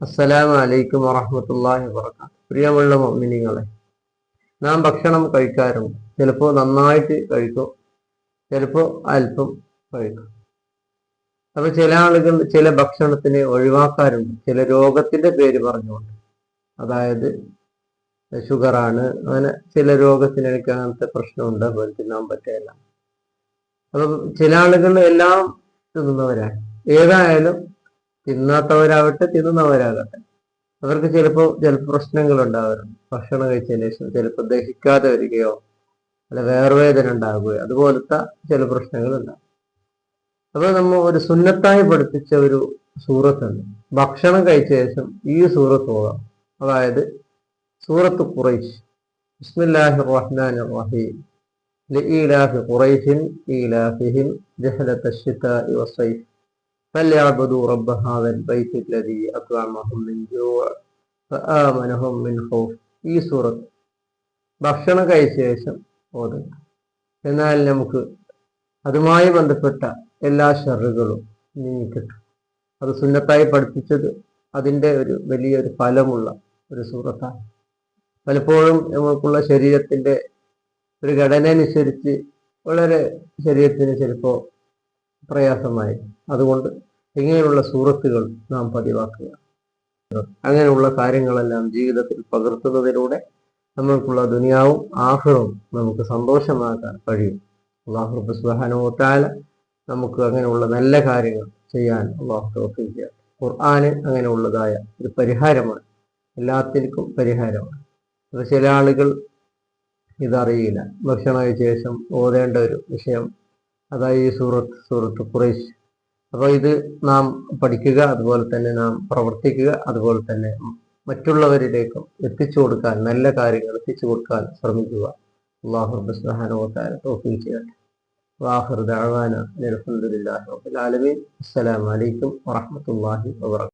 അസ്സലാമു അലൈക്കും വറഹമത്തല്ലാഹി വബർക്കാത്തു പ്രിയമുള്ള മുഅ്മിനീങ്ങളെ നാം ഭക്ഷണം കഴിക്കാറുണ്ട് ചിലപ്പോൾ നന്നായിട്ട് കഴിക്കും ചിലപ്പോൾ അല്പം കഴിക്കും. അപ്പൊ ചില ആളുകൾ ചില ഭക്ഷണത്തിനെ ഒഴിവാക്കാറുണ്ട്. ചില രോഗത്തിന്റെ പേര് പറഞ്ഞുകൊണ്ട്. അതായത് ഷുഗറാണ് അങ്ങനെ ചില രോഗത്തിന് എനിക്ക് അങ്ങനത്തെ പ്രശ്നമുണ്ട്. അതുപോലെ തിന്നാൻ പറ്റില്ല അപ്പൊ ചില ആളുകൾ എല്ലാം തിന്നുന്നവരാണ്. ഏതായാലും തിന്നാത്തവരാവട്ടെ തിന്നുന്നവരാകട്ടെ അവർക്ക് ചിലപ്പോൾ ചില പ്രശ്നങ്ങൾ ഉണ്ടാവാറുണ്ട് ഭക്ഷണം കഴിച്ചതിന് ശേഷം ചിലപ്പോൾ ദഹിക്കാതെ വരികയോ അല്ല വേർവേദന ഉണ്ടാകുകയോ അതുപോലത്തെ ചില പ്രശ്നങ്ങൾ ഉണ്ടാകും അപ്പൊ നമ്മൾ ഒരു സുന്നത്തായി പഠിപ്പിച്ച ഒരു സൂറത്തുണ്ട് ഭക്ഷണം കഴിച്ച ശേഷം ഈ സൂറത്ത് പോകാം അതായത് സൂറത്ത് ഖുറൈശ് ബിസ്മില്ലാഹി റഹ്മാൻ റഹീം لإيلاف قريش إيلافهم رحلة الشتاء والصيف فليعبدوا رب هذا البيت الذي أطعمهم من جوع فآمنهم من خوف ഈ സൂറത്ത് ഭക്ഷണം കഴിച്ച ശേഷം ഓതുക എന്നാൽ നമുക്ക് അതുമായി ബന്ധപ്പെട്ട എല്ലാ ഷറുകളും നീങ്ങിക്കിട്ടും അത് സുന്നത്തായി പഠിപ്പിച്ചത് അതിൻ്റെ ഒരു വലിയൊരു ഫലമുള്ള ഒരു സൂറത്താണ് പലപ്പോഴും നമുക്കുള്ള ശരീരത്തിൻ്റെ ഒരു ഘടന അനുസരിച്ച് വളരെ ശരീരത്തിന് ചിലപ്പോൾ പ്രയാസമായി. അതുകൊണ്ട് ഇങ്ങനെയുള്ള സൂറത്തുകൾ നാം പതിവാക്കുക. അങ്ങനെയുള്ള കാര്യങ്ങളെല്ലാം ജീവിതത്തിൽ പകർത്തുന്നതിലൂടെ നമ്മൾക്കുള്ള ദുനിയാവും ആഹ്റവും നമുക്ക് സന്തോഷമാക്കാൻ കഴിയും. അള്ളാഹുബ് സുഹാനോട്ടാല നമുക്ക് അങ്ങനെയുള്ള നല്ല കാര്യങ്ങൾ ചെയ്യാൻ അള്ളാഹു തോഫിക്കുക ഖുർആന് അങ്ങനെയുള്ളതായ ഒരു പരിഹാരമാണ്. എല്ലാത്തിനും പരിഹാരമാണ്. അത് ചില ആളുകൾ ഇതറിയില്ല. ഭക്ഷണമായ ശേഷം ഓതേണ്ട ഒരു വിഷയം അതായത് ഈ സൂറത്ത് സൂറത്ത് ഖുറൈശ്. അപ്പോൾ ഇത് നാം പഠിക്കുക അതുപോലെ തന്നെ നാം പ്രവർത്തിക്കുക അതുപോലെ തന്നെ മറ്റുള്ളവരിലേക്കും എത്തിച്ചു കൊടുക്കാൻ നല്ല കാര്യങ്ങൾ എത്തിച്ചു കൊടുക്കാൻ ശ്രമിക്കുക. അള്ളാഹു റബ്ബുസ്ബാനോത്താല തോഫീ ചെയ്യട്ടെ. വാഹിർ ദഅവാന അൽഹംദുലില്ലാഹി റബ്ബിൽ ആലമീൻ. അസ്സലാമു അലൈക്കും വറഹ്മത്തുള്ളാഹി വബറകാതുഹു